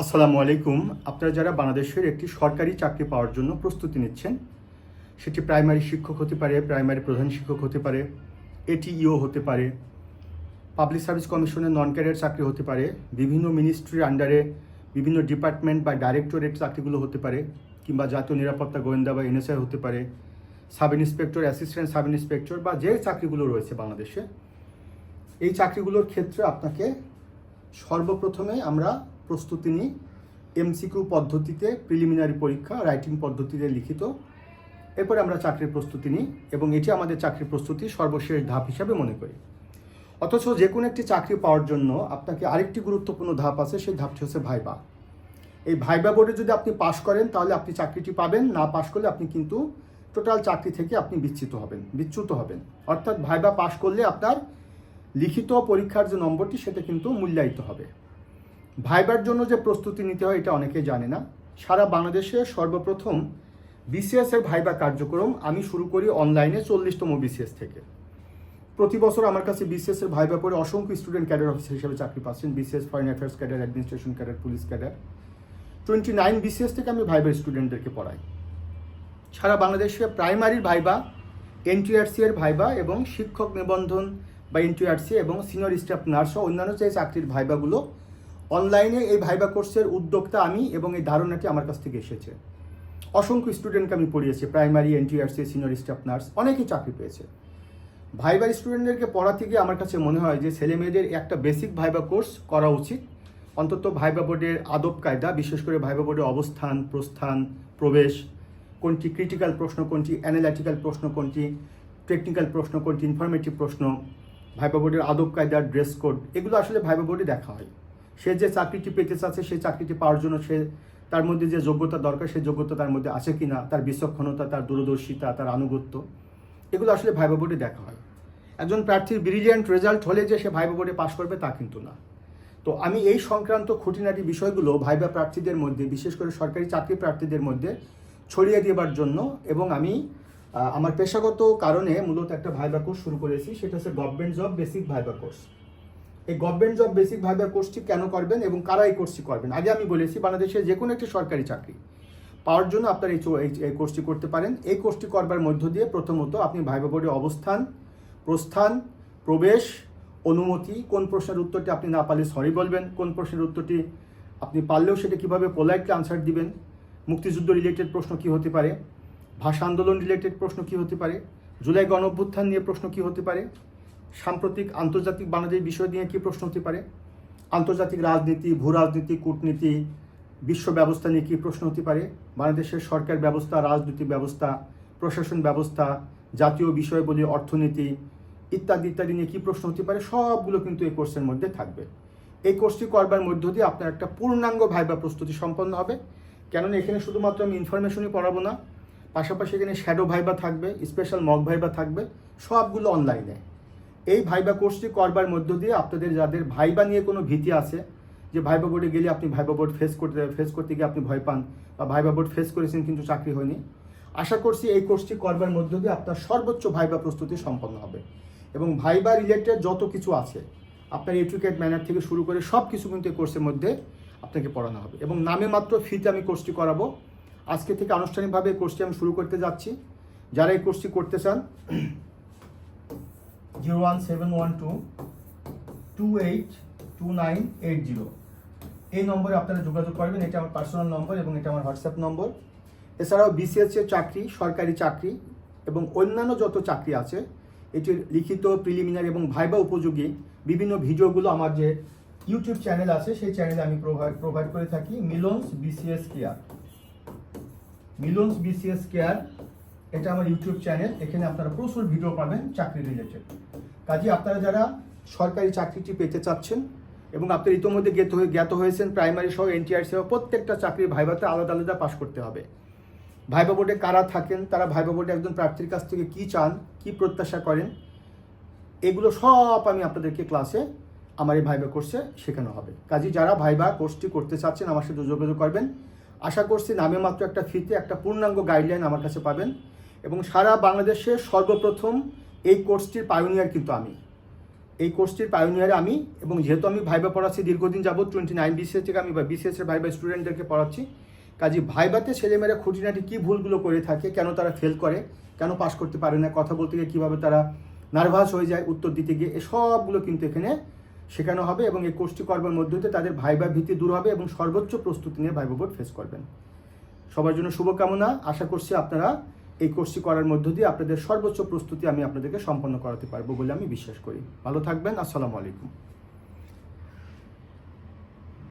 আসসালামু আলাইকুম। আপনারা যারা বাংলাদেশের একটি সরকারি চাকরি পাওয়ার জন্য প্রস্তুতি নিচ্ছেন, সেটি প্রাইমারি শিক্ষক হতে পারে, প্রাইমারি প্রধান শিক্ষক হতে পারে, এটিইও হতে পারে, পাবলিক সার্ভিস কমিশনের নন ক্যারিয়ার চাকরি হতে পারে, বিভিন্ন মিনিস্ট্রির আন্ডারে বিভিন্ন ডিপার্টমেন্ট বা ডাইরেক্টরেট চাকরিগুলো হতে পারে, কিংবা জাতীয় নিরাপত্তা গোয়েন্দা বা এনএসআই হতে পারে sub inspector assistant sub inspector বা যে চাকরিগুলো রয়েছে বাংলাদেশে। এই চাকরিগুলোর ক্ষেত্রে আপনাকে সর্বপ্রথমে আমরা প্রস্তুতি নিই। এমসিকিউ পদ্ধতিতে প্রিলিমিনারি পরীক্ষা রাইটিং পদ্ধতিতে লিখিত। এরপরে আমরা চাকরির প্রস্তুতি নিই এবং এটি আমাদের চাকরির প্রস্তুতি সর্বশেষ ধাপ হিসাবে মনে করি। অথচ যে কোনো একটি চাকরি পাওয়ার জন্য আপনাকে আরেকটি গুরুত্বপূর্ণ ধাপ আছে, সেই ধাপটি হচ্ছে ভাইবা। এই ভাইবা বোর্ডে যদি আপনি পাশ করেন, তাহলে আপনি চাকরিটি পাবেন, না পাশ করলে আপনি কিন্তু টোটাল চাকরি থেকে আপনি বিচ্ছিত হবেন, বিচ্যুত হবেন। অর্থাৎ ভাইবা পাশ করলে আপনার লিখিত পরীক্ষার যে নম্বরটি, সেটা কিন্তু মূল্যায়িত হবে। ভাইবার জন্য যে প্রস্তুতি নিতে হয়, এটা অনেকেই জানে না। সারা বাংলাদেশে সর্বপ্রথম বিসিএস এর ভাইবা কার্যক্রম আমি শুরু করি অনলাইনে চল্লিশতম বিসিএস থেকে। প্রতি বছর আমার কাছে বিসিএস এর ভাইবা পড়ে অসংখ্য স্টুডেন্ট ক্যাডার অফিসার হিসেবে চাকরি পাচ্ছেন BCS foreign affairs cadre administration cadre police cadre twenty nine BCS থেকে আমি ভাইবার স্টুডেন্টদেরকে পড়াই। সারা বাংলাদেশে প্রাইমারির ভাইবা এনটিআরসি এর ভাইবা এবং শিক্ষক নিবন্ধন বা এনটিআরসি এবং সিনিয়র স্টাফ নার্স অন্যান্য যে চাকরির ভাইবাগুলো অনলাইনে এই ভাইবা কোর্সের উদ্যোক্তা আমি এবং এই ধারণাটি আমার কাছ থেকে এসেছে। অসংখ্য স্টুডেন্টকে আমি পড়িয়েছি primary NTRC senior staff nurse অনেকেই চাকরি পেয়েছে। ভাইবা স্টুডেন্টদেরকে পড়াতে গিয়ে আমার কাছে মনে হয় যে ছেলে মেয়েদের একটা বেসিক ভাইবা কোর্স করা উচিত। অন্তত ভাইবা বোর্ডের আদব কায়দা, বিশেষ করে ভাইবা বোর্ডের অবস্থান, প্রস্থান, প্রবেশ, কোনটি ক্রিটিক্যাল প্রশ্ন, কোনটি অ্যানালাইটিক্যাল প্রশ্ন, কোনটি টেকনিক্যাল প্রশ্ন, কোনটি ইনফরমেটিভ প্রশ্ন ভাইবা বোর্ডের আদব কায়দা ড্রেস কোড এগুলো আসলে ভাইবা বোর্ডে দেখা হয়। সে যে চাকরিটি পেতে চাচ্ছে সেই চাকরিটি পাওয়ার জন্য সে তার মধ্যে যে যোগ্যতা দরকার সেই যোগ্যতা তার মধ্যে আছে কিনা, তার বিচক্ষণতা, তার দূরদর্শিতা, তার আনুগত্য, এগুলো আসলে ভাইবা বোর্ডে দেখা হয়। একজন প্রার্থীর ব্রিলিয়ান্ট রেজাল্ট হলে যে সে ভাইবা বোর্ডে পাশ করবে তা কিন্তু না। তো আমি এই সংক্রান্ত খুঁটিনাটি বিষয়গুলো ভাইবা প্রার্থীদের মধ্যে, বিশেষ করে সরকারি চাকরি প্রার্থীদের মধ্যে ছড়িয়ে দেবার জন্য এবং আমি আমার পেশাগত কারণে মূলত একটা ভাইবা কোর্স শুরু করেছি, সেটা হচ্ছে government job basic viva course. এই গভর্নমেন্ট জব বেসিক ভাইবা কোর্সটি কেন করবেন এবং কারা এই কোর্সটি করবেন? আগে আমি বলেছি, বাংলাদেশে যে কোনো একটি সরকারি চাকরি পাওয়ার জন্য আপনার এই এই- কোর্সটি করতে পারেন। এই কোর্সটি করবার মধ্য দিয়ে প্রথমত আপনি ভাইবা অবস্থান, প্রস্থান, প্রবেশ, অনুমতি, কোন প্রশ্নের উত্তরটি আপনি না পারলে সরি বলবেন, কোন প্রশ্নের উত্তরটি আপনি পারলেও সেটা কীভাবে পোলাইটলি আনসার দিবেন, মুক্তিযুদ্ধ রিলেটেড প্রশ্ন কি হতে পারে, ভাষা আন্দোলন রিলেটেড প্রশ্ন কি হতে পারে, জুলাই গণ নিয়ে প্রশ্ন কি হতে পারে সাম্প্রতিক আন্তর্জাতিক বাংলাদেশ বিষয় নিয়ে কি প্রশ্ন হতে পারে? আন্তর্জাতিক রাজনীতি, ভূ রাজনীতি, কূটনীতি, বিশ্ব ব্যবস্থা নিয়ে কী প্রশ্ন হতে পারে? বাংলাদেশের সরকার ব্যবস্থা, রাজনৈতিক ব্যবস্থা, প্রশাসন ব্যবস্থা, জাতীয় বিষয়বলী, অর্থনীতি ইত্যাদি ইত্যাদি নিয়ে কী প্রশ্ন হতে পারে? সবগুলো কিন্তু এই কোর্সের মধ্যে থাকবে। এই কোর্সটি করবার মধ্য দিয়ে আপনার একটা পূর্ণাঙ্গ ভাইবা প্রস্তুতি সম্পন্ন হবে। কেননা এখানে শুধুমাত্র আমি ইনফরমেশনই পড়াবো না, পাশাপাশি এখানে শ্যাডো ভাইবা থাকবে স্পেশাল মক ভাইবা থাকবে, সবগুলো অনলাইনে এই ভাইবা কোর্সটি করবার মধ্য দিয়ে আপনাদের যাদের ভাইবা নিয়ে কোনো ভীতি আছে, যে ভাইবা বোর্ডে গেলে আপনি ভাইবা বোর্ড ফেস করতে ফেস করতে গিয়ে আপনি ভয় পান বা ভাইবা বোর্ড ফেস করেছেন কিন্তু চাকরি হয়নি, আশা করছি এই কোর্সটি করবার মধ্য দিয়ে আপনার সর্বোচ্চ ভাইবা প্রস্তুতি সম্পন্ন হবে। এবং ভাইবা রিলেটেড যত কিছু আছে, আপনার এডুকেট ম্যানার থেকে শুরু করে সব কিছু কিন্তু এই কোর্সের মধ্যে আপনাকে পড়ানো হবে। এবং নামে মাত্র ফিতে আমি কোর্সটি করাবো। আজকে থেকে আনুষ্ঠানিকভাবে এই কোর্সটি আমি শুরু করতে যাচ্ছি। যারা এই কোর্সটি করতে চান zero one seven one two two eight two nine eight zero এই নম্বরে আপনারা যোগাযোগ করবেন, এটা আমার পার্সোনাল নম্বর এবং এটা আমার হোয়াটসঅ্যাপ নম্বর এছাড়াও বিসিএস এর চাকরি, সরকারি চাকরি এবং অন্যান্য যত চাকরি আছে, এটির লিখিত প্রিলিমিনারি এবং ভাইবা উপযোগী বিভিন্ন ভিডিওগুলো আমার যে ইউটিউব চ্যানেল আছে, সেই চ্যানেলে আমি প্রোভাইড প্রোভাইড করে থাকি। Milon's BCS care Milon's BCS care এটা আমার ইউটিউব চ্যানেল এখানে আপনারা প্রচুর ভিডিও পাবেন চাকরি রিলেটেড কাজে আপনারা যারা সরকারি চাকরিটি পেতে চাচ্ছেন এবং আপনারা ইতোমধ্যে জ্ঞাত হয়ে জ্ঞাত হয়েছেন, প্রাইমারি সহ, এনটিআর সহ, প্রত্যেকটা চাকরির ভাইভাতে আলাদা আলাদা পাশ করতে হবে। ভাইবা বোর্ডে কারা থাকেন, তারা ভাইবা বোর্ডে একজন প্রার্থীর কাছ থেকে কি চান, কি প্রত্যাশা করেন, এগুলো সব আমি আপনাদেরকে ক্লাসে আমার এই ভাইবা কোর্সে শেখানো হবে। কাজে যারা ভাইবা কোর্সটি করতে চাচ্ছেন, আমার সাথে যোগাযোগ করবেন। আশা করছি নামে মাত্র একটা ফিতে একটা পূর্ণাঙ্গ গাইডলাইন আমার কাছে পাবেন এবং সারা বাংলাদেশে সর্বপ্রথম এই কোর্সটির পায়োনিয়ার কিন্তু আমি। এই কোর্সটির পায়োনিয়ারে আমি এবং যেহেতু আমি ভাইবা পড়াচ্ছি দীর্ঘদিন যাবত টোয়েন্টি নাইন বিসিএস থেকে আমি বিসিএস এর ভাইবা স্টুডেন্টদেরকে পড়াচ্ছি। কাজে ভাইবাতে ছেলেমেয়েরা খুঁটিনাটি কী ভুলগুলো করে থাকে, কেন তারা ফেল করে, কেন পাশ করতে পারে না, কথা বলতে গিয়ে কীভাবে তারা নার্ভাস হয়ে যায়, উত্তর দিতে গিয়ে এসবগুলো কিন্তু এখানে শেখানো হবে এবং এই কোর্সটি করবার মধ্যে দিয়ে তাদের ভাইবা ভীতি দূর হবে এবং সর্বোচ্চ প্রস্তুতি নিয়ে ভাইবা বোর্ড ফেস করবেন। সবার জন্য শুভকামনা। আশা করছি আপনারা এই কোর্সটি করার মধ্য দিয়ে আপনাদের সর্বোচ্চ প্রস্তুতি আমি আপনাদেরকে সম্পন্ন করাতে পারব বলে আমি বিশ্বাস করি। ভালো থাকবেন, আসসালামু আলাইকুম।